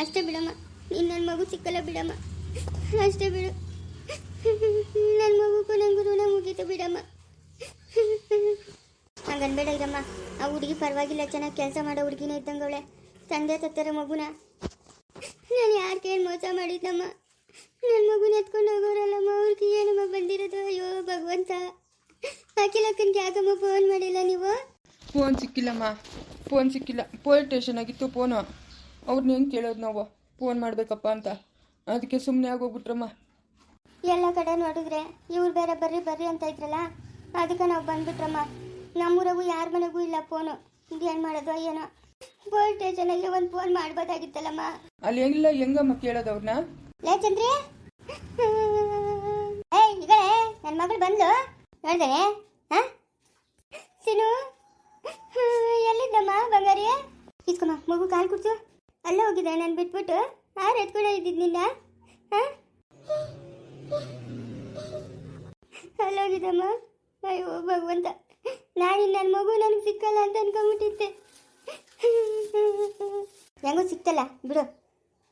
ಅಷ್ಟೇ ಬಿಡಮ್ಮ. ನೀನು ನನ್ನ ಮಗು ಸಿಕ್ಕಲ್ಲ ಬಿಡಮ್ಮ. ಅಷ್ಟೇ ಬಿಡು. ನನ್ನ ಮಗುಗೂ ನಂಗೂ ಋಣ ಮುಗೀತು ಬಿಡಮ್ಮ. ಹಂಗನ್ಬೇಡ ಇರಮ್ಮ. ಆ ಹುಡುಗಿ ಪರವಾಗಿಲ್ಲ ಚೆನ್ನಾಗಿ ಕೆಲಸ ಮಾಡೋ ಹುಡುಗಿನೇ ಇದ್ದಂಗವಳೆ. ತಂದೆ ತತ್ತರ ಮಗುನ. ನಾನು ಯಾರ ಕೇಳಿ ಮೋಸ ಮಾಡಿದ್ದಮ್ಮ ನನ್ನ ಮಗುನ ಎತ್ಕೊಂಡು ಹೋಗೋರಲ್ಲಮ್ಮ. ಅವ್ರಿಗೆ ಏನಮ್ಮ ಬಂದಿರೋದು? ಅಯ್ಯೋ, ಭಗವಂತ. ಅಖಿಲಕ್ಕನ್ಗೆ ಯಾಕಮ್ಮ ಫೋನ್ ಮಾಡಿಲ್ಲ ನೀವು? ಫೋನ್ ಸಿಕ್ಕಿಲ್ಲಮ್ಮ. ಫೋನ್ ಸಿಕ್ಕಿಲ್ಲ. ಪೊಲೀಸ್ ಸ್ಟೇಷನ್ ಆಗಿತ್ತು ಫೋನು ಅವ್ರನ್ನ ಹೆಂಗೆ ಕೇಳೋದು ನಾವು. ಫೋನ್ ಮಾಡಬೇಕಪ್ಪ ಅಂತ. ಅದಕ್ಕೆ ಸುಮ್ಮನೆ ಆಗೋಗ್ಬಿಟ್ರಮ್ಮ. ಎಲ್ಲ ಕಡೆ ನೋಡಿದ್ರೆ ಇವ್ರು ಬೇರೆ ಬರ್ರಿ ಬರ್ರಿ ಅಂತ ಇದ್ರಲ್ಲ ಅದಕ್ಕೆ ನಾವು ಬಂದ್ಬಿಟ್ರಮ್ಮ. ನಮ್ಮೂರಾಗೂ ಯಾರ ಮನೆಗೂ ಇಲ್ಲ ಫೋನು. ಏನು ಮಾಡೋದು ಏನೋ. ವೋಲ್ಟೇಜ್ ಅಲ್ಲಿ ಒಂದು ಫೋನ್ ಮಾಡ್ಬೋದಾಗಿತ್ತಲ್ಲಮ್ಮ. ಅಲ್ಲಿ ಹೆಂಗಿಲ್ಲ ಹೆಂಗಮ್ಮ ಕೇಳೋದು ಅವ್ರನ್ನ ಲೇ ಚಂದ್ರಿ. ಏ ಈಗ ನನ್ನ ಮಗಳು ಬಂದ್ಲು. ನೋಡ್ದೆ. ಹಾ ಸಿನು. ಎಲ್ಲಿದ್ದಮ್ಮ ಬಂಗಾರಿ? ಇಸ್ಕೊಮ್ಮ ಮಗು ಕಾಲು ಕುಡ್ಸು. ಅಲ್ಲೇ ಹೋಗಿದ್ದೆ, ನಾನು ಬಿಟ್ಬಿಟ್ಟು ಯಾರು ಎತ್ಕೊಂಡು ಇದ್ದಿದ್ದು ನಿನ್ನ? ಹಾಂ? ಅಲ್ಲೋಗಿದ್ದಮ್ಮ ಅಯ್ಯೋ, ಭಗವಂತ. ನಾನು ನನ್ನ ಮಗು, ನನಗೆ ಸಿಕ್ಕಲ್ಲ ಅಂತ ಅನ್ಕೊಂಬಿಟ್ಟಿದ್ದೆ ಹೆಂಗೋ ಸಿಕ್ತಲ್ಲ, ಬಿಡು.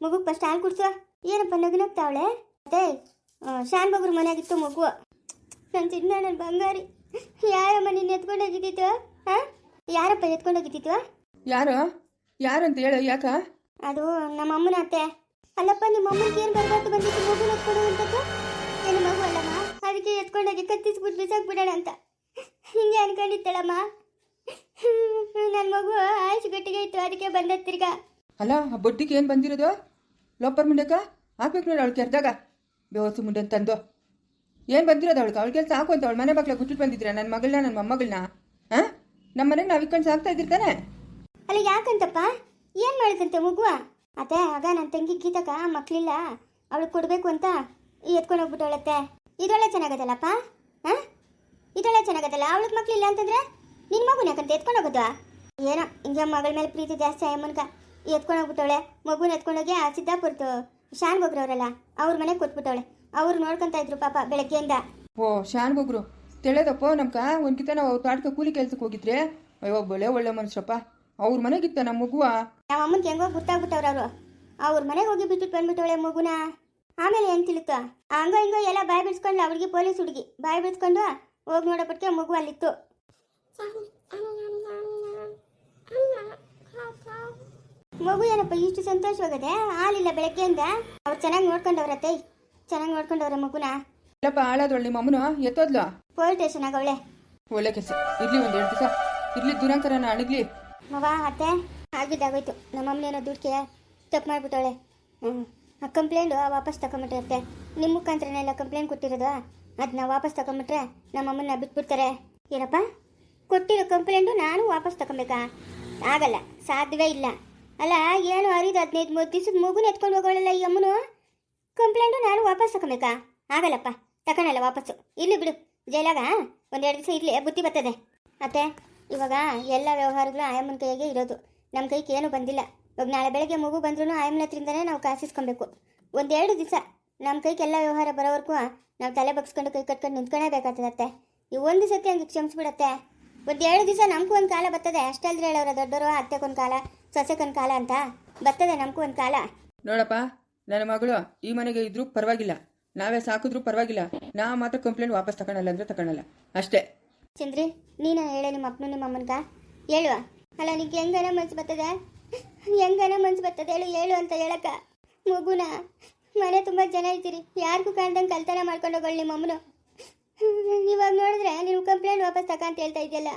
ಮಗು ಫಸ್ಟ್ ಹಾಲು ಕುಡ್ಸು. ಏನಪ್ಪ ನಗುನಾಗ್ತಾವಳೆ ಅದೇ ಶಾನ್ ಬಗ್ರ ಮನೆಯಾಗಿತ್ತು ಮಗು. ನನ್ನ ಚಿನ್ನ ನನ್ನ ಬಂಗಾರಿ. ಯಾರಮ್ಮ ನಿನ್ನ ಎತ್ಕೊಂಡೋಗಿದ್ದಿತ್ತು ಹಾಂ? ಯಾರಪ್ಪ ಎತ್ಕೊಂಡೋಗಿದ್ದಿತ್ತು ಯಾರು? ಯಾರು ಅಂತ ಹೇಳು, ಯಾಕ? ಅದು ನಮ್ಮ ಅಮ್ಮನ ಅತ್ತೆ. ಅಲ್ಲಪ್ಪ ನಿಮ್ಮ ಅಮ್ಮನಿಗೆ ಏನು ಬರಬಾರ್ದು ಬಂದಿತ್ತು ಮಗು ಎತ್ಕೊಡುವಂಥದ್ದು ಏನು ಮಗು ಅಲ್ಲಮ್ಮ ಅದಕ್ಕೆ ಎತ್ಕೊಂಡೋಗಿ ಕತ್ತಿಸ್ಬಿಟ್ಟು ಬಿಸಾಕ್ಬಿಡೋಣ ಅಂತ. ಹಿಂಗೆ ಅನ್ಕೊಂಡಿತ್ತಳಮ್ಮ ನನ್ನ ಮಗು ಆಯುಷ್ ಗಟ್ಟಿಗೆ ಇತ್ತು ಅದಕ್ಕೆ ಬಂದ ತಿರ್ಗಾ. ಅಲ್ಲ ಆ ಬಡ್ಡಿಗೆ ಏನು ಬಂದಿರೋದು? ಲೋಪರ್ ಮುಂಡಕ್ಕ ಹಾಕ್ಬೇಕು ನೋಡಿ ಅವಳು ಕೆರ್ದಾಗ. ಬೇವಸು ಮುಂಡೆ ತಂದು. ಏನು ಬಂದಿರೋದು ಅವಳಿಗೆ? ಅವಳ ಕೆಲಸ ಹಾಕು ಅಂತ ಅವಳು ಮನೆ ಬಾಗ್ಲ ಗುಟ್ಟಿಟ್ಟು ಬಂದಿದ್ದೀರಾ? ನನ್ನ ಮಗಳನ್ನ ನನ್ನ ಮೊಮ್ಮಗಳನ್ನ ಹಾಂ ನಮ್ಮ ಮನೆಗೆ ನಾವು ಇಕ್ಕೊಂಡು ಸಾಕ್ತಾ ಇದ್ದಿರ್ತಾನೆ ಅಲ್ಲ ಯಾಕಂತಪ್ಪ? ಏನು ಮಾಡಿದಂತೆ ಮಗುವ ಅತ್ತೆ ಆಗ ನನ್ನ ತಂಗಿ ಗೀತಕ ಮಕ್ಕಳಿಲ್ಲ ಅವಳು ಕೊಡಬೇಕು ಅಂತ ಎತ್ಕೊಂಡು ಹೋಗ್ಬಿಟ್ಟವಳತ್ತೆ. ಇದೊಳ್ಳೆ ಚೆನ್ನಾಗದಲ್ಲಪ್ಪ? ಹಾಂ? ಇದೊಳ್ಳೆ ಚೆನ್ನಾಗದಲ್ಲ, ಅವಳಿಗೆ ಮಕ್ಕಳಿಲ್ಲ ಅಂತಂದ್ರೆ ನಿನ್ನ ಮಗುನ ಯಾಕಂತ ಎತ್ಕೊಂಡು ಹೋಗೋದು? ಏನೋ, ಹಿಂಗೆ ಮಗಳ ಮೇಲೆ ಪ್ರೀತಿ ಜಾಸ್ತಿ ಅಮ್ಮನ್ಕ ಎತ್ಕೊಂಡು ಹೋಗ್ಬಿಟ್ಟವಳೆ, ಮಗುನ ಎತ್ಕೊಂಡೋಗಿ ಆ ಸಿದ್ದಾಪುರದ್ದು ಶಾನ್ ಬಗ್ರವ್ರಲ್ಲ ಅವ್ರ ಮನೆಗೆ ಕೊಟ್ಬಿಟ್ಟವಳೆ. ಅವ್ರು ನೋಡ್ಕೊಂತ ಇದ್ರು ಪಾಪ ಬೆಳಗ್ಗೆಯಿಂದ. ಓ, ಶಾನ್ ಗೊಗ್ರು ತಿಳಿಯೋದಪ್ಪ ನಮ್ಕ? ಒಂದ್ಕಿತ ನಾವು ತಾಟಕ ಕೂಲಿ ಕೆಲ್ಸಕ್ಕೆ ಹೋಗಿದ್ರೆ? ಅಯ್ಯೋ ಒಳ್ಳೆ ಒಳ್ಳೆ ಮನುಷ್ಯಪ್ಪ ಅವ್ರ ಮನೆಗಿತ್ತ ನಮ್ಮ ಮಗುವ? ನಮ್ಮ ಅಮ್ಮನ ಹೆಂಗೋ ಗೊತ್ತಾಗ್ಬಿಟ್ಟವ್ರು ಅವರು ಅವ್ರ ಮನೆಗೆ ಹೋಗಿ ಬಿಟ್ಟು ಬಂದ್ಬಿಟ್ಟವಳೆ ಮಗುನ. ಆಮೇಲೆ ಏನು ತಿಳಿತು ಹಂಗ ಹಿಂಗೋ ಎಲ್ಲ ಬಾಯಿ ಬಿಡ್ಸ್ಕೊಂಡ್ಲ ಅವ್ರಿಗೆ ಪೊಲೀಸ್ ಹುಡುಗಿ. ಬಾಯಿ ಬಿಡ್ಸ್ಕೊಂಡು ಹೋಗಿ ನೋಡೋಪಟ್ಟಿಗೆ ಮಗು ಅಲ್ಲಿತ್ತು. ಮಗು ಏನಪ್ಪ ಇಷ್ಟು ಸಂತೋಷವಾಗದೆ ಹಾಲಿಲ್ಲ ಬೆಳಗ್ಗೆಯಿಂದ? ಅವ್ರು ಚೆನ್ನಾಗಿ ನೋಡ್ಕೊಂಡವ್ರತ್ತೆ ಚೆನ್ನಾಗಿ ನೋಡ್ಕೊಂಡವ್ರ ಮಗುನ. ಇಲ್ಲಪ್ಪ ಹಾಳಾದವಳು ನಿಮ್ಮ ಅಮ್ಮನ? ಎತ್ತೋದ್ಲ? ಪೊಲೀಸ್ ಸ್ಟೇಷನ್ ಆಗವಳೆ ಒಳ್ಳೆ ಕೆಲಸ. ಇರ್ಲಿ ಒಂದ್ ಎರಡು ದಿವಸ. ಇರ್ಲಿ ದುರಂಕರನ ಅಣಗ್ಲಿ. ಮವ, ಅತ್ತೆ? ಆಗಿದ್ದಾಗೋಯ್ತು. ನಮ್ಮ ಅಮ್ಮನೇನೋ ದುಡ್ಕೆ ತಪ್ಪು ಮಾಡಿಬಿಟ್ಟವಳೆ. ಹ್ಞೂ ಆ ಕಂಪ್ಲೇಂಟು ವಾಪಸ್ ತಗೊಂಬಿಟ್ಟಿರುತ್ತೆ ನಿಮ್ಮ ಮುಖಾಂತರನೆಲ್ಲ ಕಂಪ್ಲೇಂಟ್ ಕೊಟ್ಟಿರೋದು? ಅದನ್ನ ವಾಪಸ್ ತಗೊಂಬಿಟ್ರೆ ನಮ್ಮ ಅಮ್ಮನ್ನ ಬಿಟ್ಬಿಡ್ತಾರೆ. ಏನಪ್ಪ? ಕೊಟ್ಟಿರೋ ಕಂಪ್ಲೇಂಟು ನಾನು ವಾಪಸ್ ತಗೊಬೇಕಾ? ಆಗಲ್ಲ. ಸಾಧ್ಯವೇ ಇಲ್ಲ. ಅಲ್ಲ, ಏನು ಅರಿದು ಹದಿನೈದು ಮೂರು ದಿವಸದ ಮಗುನ ಎತ್ಕೊಂಡು ಹೋಗೋಳಲ್ಲ ಈ ಅಮ್ಮನು? ಕಂಪ್ಲೇಂಟು ನಾನು ವಾಪಸ್ ತಗೊಬೇಕಾ? ಆಗಲ್ಲಪ್ಪ. ತಗೊಳಲ್ಲ ವಾಪಸ್ಸು. ಇಲ್ಲಿ ಬಿಡು. ಜೈಲಾಗ? ಒಂದೆರಡು ದಿವಸ ಇರಲಿ. ಬುದ್ಧಿ ಬರ್ತದೆ. ಅತ್ತೆ? ಇವಾಗ ಎಲ್ಲ ವ್ಯವಹಾರಗಳು ಆಯಮ್ಮನ ಕೈಗೆ ಇರೋದು. ನಮ್ಮ ಕೈಗೆ ಏನೂ ಬಂದಿಲ್ಲ. ಇವಾಗ ನಾಳೆ ಬೆಳಗ್ಗೆ ಮಗು ಬಂದ್ರೂ ಆಯಮ್ಮನ ಹತ್ರದಿಂದನೇ ನಾವು ಕಾಸಿಸ್ಕೊಬೇಕು ಒಂದೆರಡು ದಿವಸ ನಮ್ಮ ಕೈಗೆ ಎಲ್ಲ ವ್ಯವಹಾರ ಬರೋವರೆಗೂ ನಾವು ತಲೆ ಬಗ್ಸ್ಕೊಂಡು ಕೈ ಕಟ್ಕೊಂಡು ನಿಂತ್ಕೊಳ್ಳೇಬೇಕಾಗ್ತದತ್ತೆ ಈ ಒಂದು ಸತಿ ಹಂಗೆ ಕ್ಷಮಿಸ್ಬಿಡತ್ತೆ. ಒಂದೆರಡು ದಿವಸ ನಮಗೂ ಒಂದು ಕಾಲ ಬರ್ತದೆ. ಅಷ್ಟಲ್ದ್ರೆ ಹೇಳೋರ ದೊಡ್ಡವರು ಅತ್ತೆಗೊಂದು ಕಾಲ ಸೊಸೆಗೊಂದು ಕಾಲ ಅಂತ. ಬರ್ತದೆ ನಮಗೂ ಒಂದು ಕಾಲ. ನೋಡಪ್ಪ, ನನ್ನ ಮಗಳು ಈ ಮನೆಗೆ ಇದ್ರೂ ಪರವಾಗಿಲ್ಲ. ನಾವೇ ಸಾಕಿದ್ರೂ ಪರವಾಗಿಲ್ಲ. ನಾ ಮಾತ್ರ ಕಂಪ್ಲೇಂಟ್ ವಾಪಸ್ ತಗೊಳಲ್ಲ ಅಂದ್ರೆ ತಗೊಳಲ್ಲ. ಅಷ್ಟೇ. ಚಂದ್ರಿ, ನೀನು ಹೇಳು ನಿಮ್ಮ ಅಪ್ಪನು ನಿಮ್ಮ ಅಮ್ಮನ್ಗ. ಹೇಳುವ. ಅಲ್ಲ, ನಿಂಗೆ ಹೆಂಗನ ಮನ್ಸು ಬರ್ತದೆ? ಹೆಂಗನ ಮನ್ಸು ಬರ್ತದೆ ಹೇಳು ಹೇಳು ಅಂತ ಹೇಳಕ್ಕ ಮಗುನ. ಮನೆ ತುಂಬ ಜನ ಇದ್ದೀರಿ. ಯಾರಿಗೂ ಕಾಣ್ದಂಗೆ ಕಲ್ತನ ಮಾಡ್ಕೊಂಡು ಹೋಗೋಳು ನಿಮ್ಮ ಅಮ್ಮನು. ಇವಾಗ ನೋಡಿದ್ರೆ ನೀವು ಕಂಪ್ಲೇಂಟ್ ವಾಪಸ್ ತಕ ಅಂತ ಹೇಳ್ತಾ ಇದೆಯಲ್ಲ.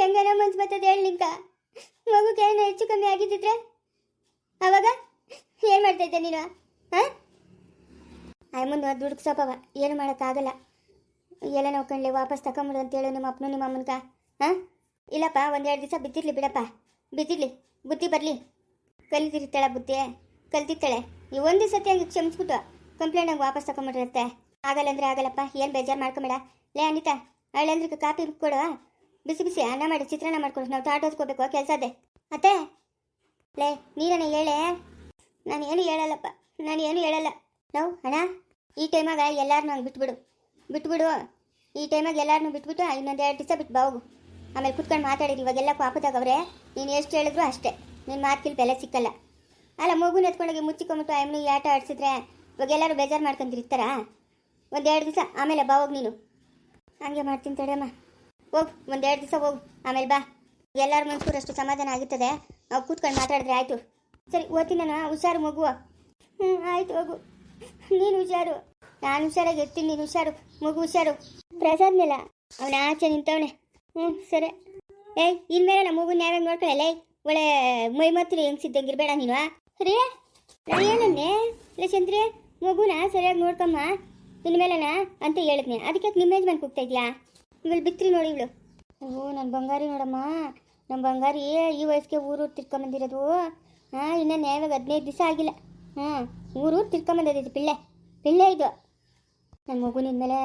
ಹೆಂಗನ ಮನ್ಸು ಬರ್ತದೆ ಹೇಳಿ ನಿಂಕ ಮಗುಗೆ ಏನೋ ಹೆಚ್ಚು ಕಮ್ಮಿ ಆಗಿದ್ದಿದ್ರೆ? ಅವಾಗ? ಏನು ಮಾಡ್ತಾ ಇದ್ದೆ ನೀನು? ಹಾಂ? ಮುಂದೆ ದುಡ್ಡು ಸೊಪ್ಪವ ಏನು ಮಾಡೋಕ್ಕಾಗಲ್ಲ. ಎಲ್ಲ ನೋಡ್ಕೊಂಡ್ಲಿ ವಾಪಸ್ ತಗೊಂಬಿಡು ಅಂತೇಳು ನಿಮ್ಮ ಅಪ್ಪನು ನಿಮ್ಮ ಅಮ್ಮನ್ಕ ಹಾಂ? ಇಲ್ಲಪ್ಪ, ಒಂದೆರಡು ದಿವಸ ಬಿದ್ದಿರಲಿ ಬಿಡಪ್ಪ. ಬಿದ್ದಿರ್ಲಿ, ಬುದ್ಧಿ ಬರಲಿ. ಕಲಿತಿರ್ತಾಳೆ ಬುದ್ಧಿ, ಕಲ್ತಿರ್ತಾಳೆ. ಈ ಒಂದು ಸತಿ ಹಂಗೆ ಕ್ಷಮಿಸ್ಬಿಟ್ಟು ಕಂಪ್ಲೇಂಟ್ ಹಂಗೆ ವಾಪಸ್ ತಗೊಂಬಿಟ್ಟಿರುತ್ತೆ ಆಗಲ್ಲ ಅಂದರೆ ಆಗಲ್ಲಪ್ಪ, ಏನು ಬೇಜಾರು ಮಾಡ್ಕೊಬೇಡ. ಲೇ ಅನಿತಾ ಅವಳಂದ್ರೆ ಕಾಪಿ ಕೊಡು ಬಿಸಿ ಬಿಸಿ ಅನ್ನ ಮಾಡಿ, ಚಿತ್ರಾನ್ನ ಮಾಡ್ಕೊಡು ನಾವು ತಾಟ ಓದ್ಕೋಬೇಕು ಕೆಲಸ ಅದೇ ಅತ್ತೆ, ಲೇ ನೀರನ್ನ ಹೇಳೆ? ನಾನು ಏನು ಹೇಳಲ್ಲಪ್ಪ ನಾನು ಏನು ಹೇಳಲ್ಲ. ನಾವು ಅಣ್ಣ, ಈ ಟೈಮಾಗ ಎಲ್ಲರೂ ಹಂಗೆ ಬಿಟ್ಬಿಡು. ಬಿಟ್ಬಿಡು. ಈ ಟೈಮಾಗ ಎಲ್ಲಾರನ್ನೂ ಬಿಟ್ಬಿಟ್ಟು ಇನ್ನೊಂದು ಎರಡು ದಿವಸ ಬಿಟ್ಟು ಬಾವು ಆಮೇಲೆ ಕುತ್ಕೊಂಡು ಮಾತಾಡಿರಿ, ಇವಾಗೆಲ್ಲ ಪಾಪದಾಗವ್ರೆ ನೀನು ಎಷ್ಟು ಹೇಳಿದ್ರು ಅಷ್ಟೇ. ನಿನ್ನ ಮಾತಿಗೆ ಬೆಲೆ ಸಿಕ್ಕಲ್ಲ. ಅಲ್ಲ, ಮಗುನ ಎತ್ಕೊಂಡೋಗಿ ಮುಚ್ಚಿಕೊಂಬಿಟ್ಟು ಆಮೇಲೆ ಆಟ ಆಡಿಸಿದ್ರೆ ಇವಾಗ ಎಲ್ಲರೂ ಬೇಜಾರು ಮಾಡ್ಕೊಂತಿರ್ತಾರ ಒಂದೆರಡು ದಿವಸ, ಆಮೇಲೆ ಬಾ, ಹೋಗಿ ನೀನು. ಹಂಗೆ ಮಾಡ್ತೀನಿ ತಡೆಯಮ್ಮ ಹೋಗು ಒಂದೆರಡು ದಿವಸ ಹೋಗು. ಆಮೇಲೆ ಬಾ. ಎಲ್ಲರ ಅಷ್ಟು ಸಮಾಧಾನ ಆಗುತ್ತದೆ. ನಾವು ಕೂತ್ಕೊಂಡು ಮಾತಾಡಿದ್ರೆ ಆಯಿತು. ಸರಿ, ಓದ್ತೀನಿ ಹುಷಾರು ಮಗುವ. ಹ್ಞೂ ಆಯಿತು ಹೋಗು. ನೀನು ಹುಷಾರು. ನಾನು ಹುಷಾರಾಗಿ ಇರ್ತೀನಿ ನೀನು ಹುಷಾರು, ಮಗು ಹುಷಾರು. ಪ್ರಸಾದ್ ಅವನ ಆಚೆ ನಿಂತವನೆ. ಹ್ಞೂ, ಸರಿ. ಏಯ್ ಇನ್ಮೇಲೆ ನಮ್ಮ ಮಗು ನ್ಯಾಯ ನೋಡ್ಕೊಳ್ಳಲ್ಲ ಒಳ್ಳೆ ಮೈ ಹೆಂಗ್ಸಿದ್ದಂಗೆ ಇರಬೇಡ ನೀನು ಸರಿ ನಾನು ಹೇಳಂದೆ ಇಲ್ಲ ಚಂದ್ರಿ, ಮಗುನ ಸರಿಯಾಗಿ ನೋಡ್ಕಮ್ಮ. ಇನ್ಮೇಲೆನ ಅಂತ ಹೇಳಿದ್ನೆ. ಅದಕ್ಕೆ ನಿಮ್ಮ ಯಜಮಾನ್ ಕೂಗ್ತಾ ಇದೆಯಾ? ಇವಳು ಬಿತ್ರಿ ನೋಡಿ ಇವಳು. ಓ ನನ್ನ ಬಂಗಾರಿ ನೋಡಮ್ಮ. ನಮ್ಮ ಬಂಗಾರಿ ಈ ವಯಸ್ಸಿಗೆ ಊರು ತಿರ್ಕೊಂಬಂದಿರೋದು ಹಾಂ, ಇನ್ನೂ ನ್ಯಾಯವಾಗಿ ಹದಿನೈದು ದಿವಸ ಆಗಿಲ್ಲ. ಹ್ಞೂ ಊರು ತಿರ್ಕೊಂಬಂದಿದ್ದು ಪಿಳ್ಳೆ. ಪಿಳ್ಳೆ ಇದು. ನನ್ನ ಮಗು ನಿಂದಮೇಲೆ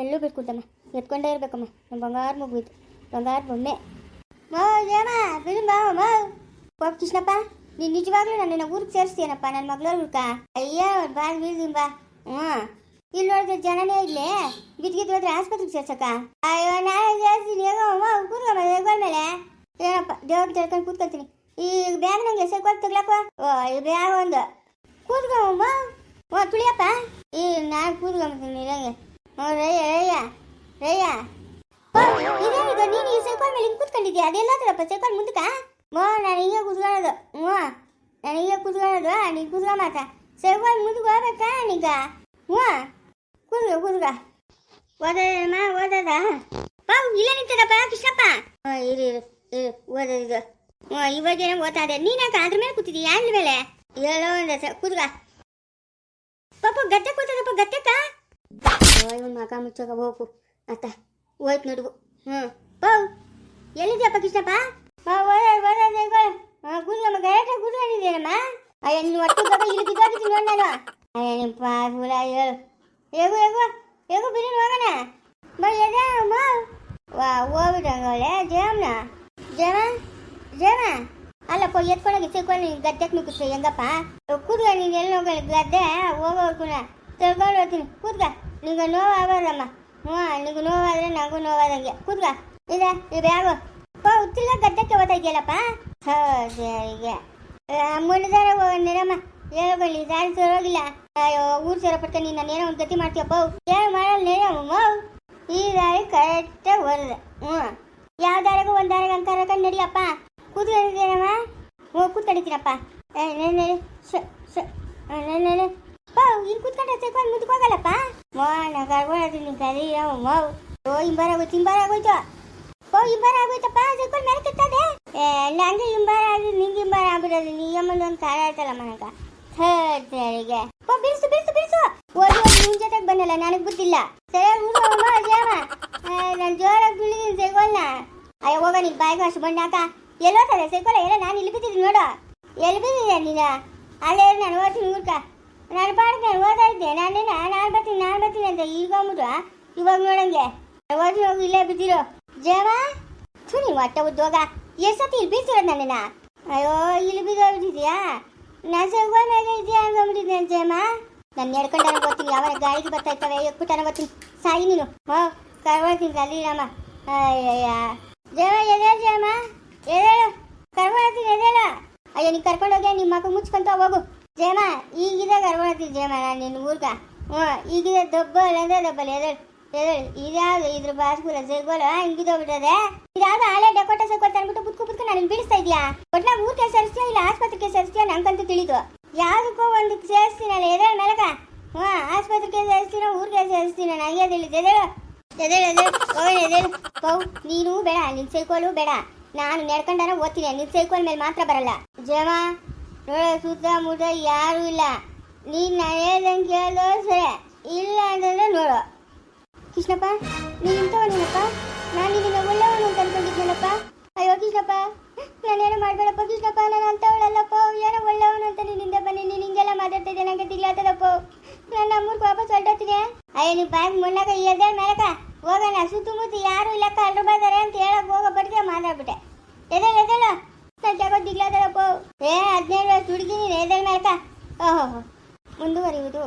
ಎಲ್ಲೂ ಬಿಟ್ಕೊಡ್ತಮ್ಮ ಎತ್ಕೊಂಡೇ ಇರ್ಬೇಕಮ್ಮ. ನಮ್ಮ ಬಂಗಾರ ಮಗು ಇದು. ಬಂಗಾರ ಬೊಮ್ಮೆ. ಮೋ, ಏಮ ಬಿಡಿನ್ ಬಾ ಮೋ. ಹೋಗ್ ಕೃಷ್ಣಪ್ಪ, ನೀನು ನಿಜವಾಗ್ಲೂ ನನ್ನ ಊರಿಗೆ ಸೇರಿಸ್ತೀಯನಪ್ಪ? ನನ್ನ ಮಗಳವ್ರ ಹುಡ್ಕ. ಅಯ್ಯೋ ಬಾ ಬೀಳ್ದಿಂಬ ಹ್ಞೂ ಇಲ್ಲಿ ನೋಡಿದ್ರೆ ಜನನೇ ಇಲ್ಲೇ. ಬಿದ್ಗಿದ್ದು ಹೋದ್ರೆ ಆಸ್ಪತ್ರೆಗೆ ಸೇರ್ಸಕ್ಕ? ಅಯ್ಯೋ, ನಾಳೆ ಸೇರಿಸ್ತೀನಿ ಹೆಗ್ಗೋಲ್ ಮೇಲೆ. ಏನಪ್ಪ, ದೇವ್ರ ತಿಳ್ಕೊಂಡು ಕೂತ್ಕೊಳ್ತೀನಿ. ಈ ಬ್ಯಾಗ್ ನಂಗೆ ಹೆಸರು ತಗ್ಲಪ್ಪ ಓ ಈ ಬ್ಯಾಗ್ ಒಂದು. ಕೂತ್ಕೊಮ್ಮ ಓ ತುಳಿಯಪ್ಪ. ಈ ನಾನು ಕೂತ್ಕೊಂಬತ್ತೀನಿ ಇರಂಗೆ. ಓ ರಯ್ಯ ರಯ್ಯ ರಯ್ಯ ಇದೇನಿದು? ನೀನು ಈ ಸೈಕಲ್ ಮೇಲೆ ಹಿಂಗೆ ಕೂತ್ಕೊಂಡಿದ್ಯಾ? ಅದೆಲ್ಲ ತರಪ್ಪ ಸೈಕಲ್ ಮುಂದಕ್ಕ? ಓ, ನಾನು ಹಿಂಗೆ ಕೂತ್ಕೊಳ್ಳೋದು. ಹ್ಞೂ ನಾನು ಹಿಂಗೆ ಕೂತ್ಕೊಳ್ಳೋದು. ನೀನು ಕೂತ್ಕೊ ಮಾತ ಸೈಕಲ್ ಮುಂದಕ್ಕೆ ಹೋಗ್ಬೇಕಾ ನೀಗ? ಹ್ಞೂ ಕೂತ್ಕೊ, ಕೂತ್ಕ. ಓದೋದಮ್ಮ ಓದೋದ? ಓ, ಇಲ್ಲ ನಿಂತದಪ್ಪ, ಕೃಷ್ಣಪ್ಪ. ಹ್ಞೂ ಇರಿ, ಇರು ಇರು ಓದೋದಿದು ಹ್ಞೂ ಇವಾಗೇನೋ ಓದ್ತಾ ನೀನಾಕ ಅದ್ರ ಮೇಲೆ ಕೂತಿದ್ದೀಯ ಅಂದ ಮೇಲೆ ಎಲ್ಲೋ ಒಂದು ಕೂತ್ಕ. ಪಾಪ ಗದ್ದೆ ಕೂತದಪ್ಪ ಗದ್ದೆಕ್ಕ ಅಯ್ಯೋ ಮಗ ಮುಚ್ಚೋಗ ಹೋಗು. ಅತ್ತ, ಹೋಯ್ತು ನಡುಗು ಹ್ಞೂ ಪೌ ಎಲ್ಲಿದ್ಯಪ್ಪ ಕೃಷ್ಣಪ್ಪ? ಕೂತ್ಕಮ್ಮ ಗಲಾಟೆ ಕೂತ್ಕೊಂಡಿದ್ದೀನಮ್ಮ ಅಯ್ಯ ನೀನು ಒಟ್ಟು ಪಾಪ ಇಲ್ಲಿ ಬಿದ್ದೋಗಿದ್ದೀನಿ ನೋಡಿ ನಾನು ಅಯ್ಯ ನಿಮ್ಮ ಪಾಪುಲ ಹೇಳು. ಹೇಗು ಹೇಗು? ಹೇಗು, ಬಿಡಿ, ಹೋಗೋಣ. ಬಾ, ಎದೆ ವಾ ಹೋಗ್ಬಿಟ್ಟಂಗವಳೆ ಜಯಮ್ನ ಜೇಮ ಜಯಮ ಅಲ್ಲಪ್ಪ ಎತ್ಕೊಂಡೋಗಿ ಸಿಕ್ಕೊಂಡು ಗದ್ದೆಗೆ ನುಗ್ಗಿಸ್ ಹೆಂಗಪ್ಪ? ಕೂತ್ಕ ನೀನು ಎಲ್ಲಿ ಹೋಗಲಿ ಗದ್ದೆ? ಹೋಗೋರ್ಗುಣ ತಿಳ್ಕೊಂಡು ಹೋಗ್ತೀನಿ. ಕೂತ್ಕ ನಿಂಗೆ ನೋವು ಹ್ಞೂ, ನಿಂಗೆ ನೋವಾದ್ರೆ ನನಗೂ ನೋವಾದಂಗೆ ಕೂತ್ಗ ಇದೆ, ಈ ಬ್ಯಾಗು ಓ ಉತ್ತಿಲ್ಲ ಗದ್ದಕ್ಕೆ ಹೋಗ್ತಾ ಇದೆಯಲ್ಲಪ್ಪ ಹೌದರಿಗೆ ಮುನಿದಾರ ಹೋಗಿರಮ್ಮ ಹೇಳ್ಕೊಳ್ಳಿ ದಾರಿ ಸರೋಗಿಲ್ಲ ಅಯ್ಯೋ, ಊರು ಸೇರೋ ಪಟ್ಟ ನೀನು ಏನೋ ಒಂದು ಗತಿ ಮಾಡ್ತೀಯಪ್ಪ. ಏನು ಮಾಡಲ್ಲ ನೇರಮ್ಮ ಈ ದಾರಿ ಕರೆಕ್ಟಾಗಿ ಹೋದ್ರೆ ಹ್ಞೂ. ಯಾವ ದಾರಿಗೂ ಒಂದು ದಾರಿಗೆ ಅಂಕಾರ ಕಂಡು ನಡಿಯಪ್ಪ. ಕೂತ್ಕೊಂಡಿದ್ದೀನಮ್ಮ ಓ ಕೂತ್ಕೊಂಡಿದ್ದೀನಪ್ಪ ಏ ನೆನೆ ಶ ಶ ನೆನೆ ಪಾ ಇಲ್ಲಿ ಕೂತ್ಕೊಂಡ್ರೆ ಸೇರ್ಕೊಂಡು ಮುಂದಕ್ಕೆ ಹೋಗಲ್ಲಪ್ಪ? ಮೋ, ನಾ ಕರ್ಕೊಂಡು ಕರಿ ಮೋ. ಓ ಇಂಬಾರ ಆಗೋಯ್ತು ಇಂಬಾರ ಆಗೋಯ್ತು. ಓ ಇಂಬಾರ ಆಗೋಯ್ತಪ್ಪ ಸೇರ್ಕೊಂಡು ಮೇಲೆ ಕಿತ್ತದೆ ಏ ನಂಗೆ ಇಂಬಾರ ಆದ್ರೆ ನಿಂಗೆ ಇಂಬಾರ ಆಗ್ಬಿಡೋದು, ನೀ ಅಮ್ಮನ ಒಂದು ಕಾರ ಆಯ್ತಲ್ಲ ಮನಕ ಸರಿಗೆ ಓ, ಬಿಡಿಸು ಬಿಡಿಸು ಬಿಡಿಸು. ಓದಿ ಓದಿ ನಿನ್ ಜೊತೆಗೆ ಬಂದಲ್ಲ, ನನಗೆ ಗೊತ್ತಿಲ್ಲ ಸರಿಯಾಗಿ ಊರು ಅಮ್ಮ ನಾನು ಜೋರಾಗಿ ಬೀಳಿದೀನಿ ಸೇರ್ಕೊಳ್ನ ಅಯ್ಯೋ, ಹೋಗ, ನೀನು ಬಾಯಿಗೆ ಅಷ್ಟು ಬಣ್ಣ ಹಾಕ. ಎಲ್ಲೋತದೆ ಸೇರ್ಕೊಲ್ಲ ಎಲ್ಲ, ನಾನು ಇಲ್ಲಿ ಬಿದ್ದಿದ್ದೀನಿ ನೋಡು. ಎಲ್ಲಿ ಬಿದ್ದಿದ್ದೆ ನೀನು? ಅಲ್ಲೇ ನಾನು ಓದ್ತೀನಿ ಊರ್ಕ. ನಾನು ಪಾಡಕ್ಕೆ ನಾನು ಓದಾ ಇದ್ದೆ. ನಾನೇನ, ನಾನು ಬರ್ತೀನಿ ನಾನು ಬರ್ತೀನಿ ಅಂತ ಈಗ ಅಂದ್ಬಿಟ್ಟು ಇವಾಗ ನೋಡಂಗೆ ಓದಿ ಹೋಗಿ, ಇಲ್ಲೇ ಬಿದ್ದಿರೋ. ಜೇವ ಥು ನೀವು ಹೊಟ್ಟೆ ಉದ್ದೋಗ ಎಷ್ಟು ಸತಿ ಇಲ್ಲಿ ಬೀಳ್ತಿರೋದು ನನ್ನನ್ನ ಅಯ್ಯೋ, ಇಲ್ಲಿ ಬಿದ್ದೋಗ್ಬಿಟ್ಟಿದ್ಯಾ ನಾನು ಮೇಲೆ ಇದೆಯಾ ಅಂದ್ಕೊಂಡ್ಬಿಟ್ಟಿದ್ದೆ ಜೇಮ ನಾನು ನಡ್ಕೊಂಡಾನ ಗೊತ್ತೀನಿ ಯಾವ ಗಾಡಿಗೆ ಬರ್ತಾ ಇರ್ತವೆ ಎಕ್ಬಿಟ್ಟಾನ ಗೊತ್ತೀನಿ ಸಾಯಿ ನೀನು. ಹೋ ಕರ್ಕೊಳ್ತೀನಿ ಅಲ್ಲಿ ರಾಮ. ಅಯ್ಯಯ್ಯ. ಜೇಮ ಎಲ್ಲ ಜೇಮ ಎದೇಳು ಕರ್ಕೊಳ್ತೀನಿ ಎದೇಳ ಅಯ್ಯೋ, ನೀ ಕರ್ಕೊಂಡೋಗಿ ನಿಮ್ಮ ಮಕ್ಕ ಮುಚ್ಕೊಂತ ಹೋಗು. ಜೇಮ ಈಗಿದೆ ಕರ್ಕೊಳ್ತೀನಿ ಜೇಮ ನಾನು ನಿನ್ನ ಊರ್ಗ. ಹ್ಞೂ, ಈಗಿದೆ ದಬ್ಬಲ್ ಅಂದ್ರೆ ದಬ್ಬಲ್ ಎದೇಳು ಎದೇಳು. ಇದ್ಯಾವ್ದು ಇದ್ರ ಬಾಸ್ಗುಲ ಸೇರ್ಗೋಲ ಹಿಂಗಿದೋಗ್ಬಿಟ್ಟದೆ ಇದ್ಯಾವ್ದು ಹಳೆ ಡೆಕೋಟ ಸೇರ್ಕೊಳ್ತಾ ಅಂದ್ಬಿಟ್ಟು ಬುತ್ಕು ಬುದ್ಕು ನಾನು ಬೀಳಿಸ್ತಾ ಇದೀಯಾ? ಒಟ್ನಾಗ ಊರ್ಗೆ ಸೇರಿಸ್ತೀಯ ಇಲ್ಲ ಆಸ್ಪತ್ರೆಗೆ ಸೇರಿಸ್ತೀಯ ನಂಗಂತೂ ತಿಳಿದು. ಯಾವುದಕ್ಕೂ ಒಂದು ಸೇರಿಸ್ತೀನಲ್ಲ ಎದೇಳು ಮೇಲಕ ಹ್ಞೂ, ಆಸ್ಪತ್ರೆಗೆ ಸೇರಿಸ್ತೀನೋ, ಊರಿಗೆ ಸೇರಿಸ್ತೀನೋ ನನಗೆ ತಿಳಿದು ಎದೇಳು? ಎದೇಳು ಹೋಗೋಣ, ಎದೇಳು. ಪೌ ನೀನು ಬೇಡ, ನಿನ್ ಸೈಕೋಲು ಬೇಡ. ನಾನು ನಡ್ಕೊಂಡಾರ ಓದ್ತೀನಿ, ನಿನ್ ಸೈಕಲ್ ಮೇಲೆ ಮಾತ್ರ ಬರಲ್ಲ. ಜಮ, ನೋಡ, ಸುತ್ತ ಮುತ್ತ ಯಾರು ಇಲ್ಲ. ನೀನ್ ಹೇಳ್ದಂಗೆ ಕೇಳೋ ಸರಿ, ಇಲ್ಲ ಅಂತಂದ್ರೆ ನೋಡು. ಕೃಷ್ಣಪ್ಪ, ನೀನು ಇಂಥವನೇನಪ್ಪ ನಾನು ನಿನ್ನ ಒಳ್ಳೆಯವನು ಅಂತ ಅನ್ಕೊಂಡಿದ್ದೇನಪ್ಪ ಅಯ್ಯೋ, ಕೃಷ್ಣಪ್ಪ ನಾನೇನು ಮಾಡ್ಬೇಡಪ್ಪ, ಕೃಷ್ಣಪ್ಪ, ನಾನು ಅಂತವಳಲ್ಲಪ್ಪ ಏನೋ ಒಳ್ಳೆಯವನು ಅಂತ ನಿನ್ನಿಂದ ಬನ್ನಿ, ನೀನು ಹಿಂಗೆಲ್ಲ ಮಾತಾಡ್ತಾ ಇದ್ದೆ ನಂಗೆ ತಿಗ್ಲಾತದಪ್ಪ ನಾನು ನಮ್ಮೂರ್ಗೆ ವಾಪಸ್ ಹೊರಟತ್ತಿದೆ ಅಯ್ಯೋ ನೀವು ಬ್ಯಾಂಕ್ ಮುನ್ನಾಗ ಎದ್ದೇಳ ಮೇಲಕ ಹೋಗೋಣ. ಸುತ್ತಮುತ್ತ ಯಾರು ಇಲ್ಲ ಅಲ್ರು ಬರ್ತಾರೆ ಅಂತ ಹೇಳಕ್ ಹೋಗೋ ಬಟ್ಗೆ ಮಾತಾಡ್ಬಿಟ್ಟೆ. ಎದೇಳ ಎದೇಳ ನಾನು ತಗೋ ದಿಗ್ಲಾತದಪ್ಪ ಏ ಹದಿನೇಳು ವರ್ಷ ಹುಡುಗಿ ನೀನು ಎದ್ದೇಳ ಮೇಲಕ ಓಹೋ. ಮುಂದುವರಿಯುವುದು.